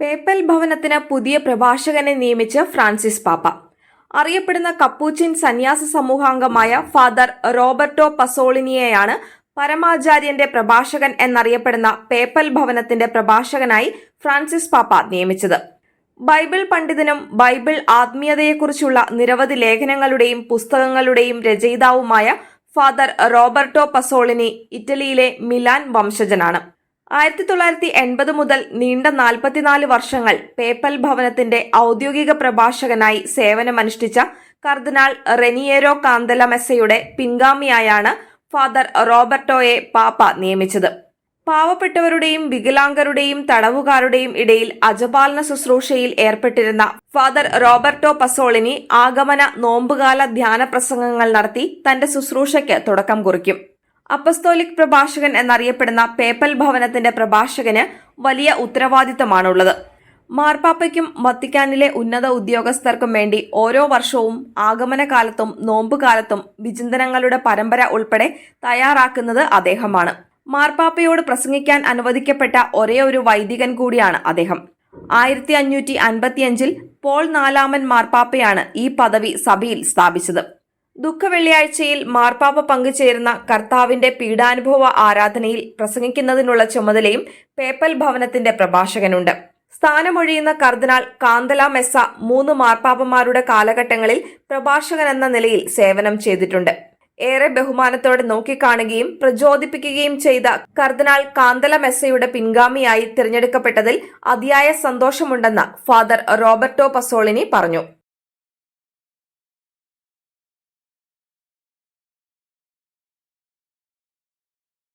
Papal ഭവനത്തിന് പുതിയ പ്രഭാഷകനെ നിയമിച്ച് ഫ്രാൻസിസ് പാപ്പ. അറിയപ്പെടുന്ന കപ്പൂച്ചിൻ സന്യാസ സമൂഹാംഗമായ ഫാദർ റോബർട്ടോ പസോളിനിയെയാണ് പരമാചാര്യന്റെ പ്രഭാഷകൻ എന്നറിയപ്പെടുന്ന പേപ്പൽ ഭവനത്തിന്റെ പ്രഭാഷകനായി ഫ്രാൻസിസ് പാപ്പ നിയമിച്ചത്. ബൈബിൾ പണ്ഡിതനും ബൈബിൾ ആത്മീയതയെക്കുറിച്ചുള്ള നിരവധി ലേഖനങ്ങളുടെയും പുസ്തകങ്ങളുടെയും രചയിതാവുമായ ഫാദർ റോബർട്ടോ പസോളിനി ഇറ്റലിയിലെ മിലാൻ വംശജനാണ്. ആയിരത്തി തൊള്ളായിരത്തി എൺപത് മുതൽ നീണ്ട നാൽപ്പത്തിനാല് വർഷങ്ങൾ പേപ്പൽ ഭവനത്തിന്റെ ഔദ്യോഗിക പ്രഭാഷകനായി സേവനമനുഷ്ഠിച്ച കർദിനാൾ റെനിയേരോ കാന്തല മെസ്സയുടെ പിൻഗാമിയായാണ് ഫാദർ റോബർട്ടോയെ പാപ്പ നിയമിച്ചത്. പാവപ്പെട്ടവരുടെയും വികലാംഗരുടെയും തടവുകാരുടെയും ഇടയിൽ അജപാലന ശുശ്രൂഷയിൽ ഏർപ്പെട്ടിരുന്ന ഫാദർ റോബർട്ടോ പസോളിനി ആഗമന നോമ്പുകാല ധ്യാന പ്രസംഗങ്ങൾ നടത്തി തന്റെ ശുശ്രൂഷയ്ക്ക് തുടക്കം കുറിക്കും. അപ്പസ്തോലിക് പ്രഭാഷകൻ എന്നറിയപ്പെടുന്ന പേപ്പൽ ഭവനത്തിന്റെ പ്രഭാഷകന് വലിയ ഉത്തരവാദിത്തമാണുള്ളത്. മാർപ്പാപ്പയ്ക്കും വത്തിക്കാനിലെ ഉന്നത ഉദ്യോഗസ്ഥർക്കും വേണ്ടി ഓരോ വർഷവും ആഗമനകാലത്തും നോമ്പുകാലത്തും വിചിന്തനങ്ങളുടെ പരമ്പര ഉൾപ്പെടെ തയ്യാറാക്കുന്നത് അദ്ദേഹമാണ്. മാർപ്പാപ്പയോട് പ്രസംഗിക്കാൻ അനുവദിക്കപ്പെട്ട ഒരേ ഒരു വൈദികൻ കൂടിയാണ് അദ്ദേഹം. ആയിരത്തി അഞ്ഞൂറ്റി അൻപത്തിയഞ്ചിൽ പോൾ നാലാമൻ മാർപ്പാപ്പയാണ് ഈ പദവി സഭയിൽ സ്ഥാപിച്ചത്. ദുഃഖവെള്ളിയാഴ്ചയിൽ മാർപ്പാപ്പ പങ്കുചേരുന്ന കർത്താവിന്റെ പീഡാനുഭവ ആരാധനയിൽ പ്രസംഗിക്കുന്നതിനുള്ള ചുമതലയും പേപ്പൽ ഭവനത്തിന്റെ പ്രഭാഷകനുണ്ട്. സ്ഥാനമൊഴിയുന്ന കർദിനാൾ കാന്തല മെസ്സ മൂന്ന് മാർപ്പാപ്പമാരുടെ കാലഘട്ടങ്ങളിൽ പ്രഭാഷകൻ എന്ന നിലയിൽ സേവനം ചെയ്തിട്ടുണ്ട്. ഏറെ ബഹുമാനത്തോടെ നോക്കിക്കാണുകയും പ്രചോദിപ്പിക്കുകയും ചെയ്ത കർദിനാൾ കാന്തല മെസ്സയുടെ പിൻഗാമിയായി തിരഞ്ഞെടുക്കപ്പെട്ടതിൽ അതിയായ സന്തോഷമുണ്ടെന്ന് ഫാദർ റോബർട്ടോ പസോളിനി പറഞ്ഞു.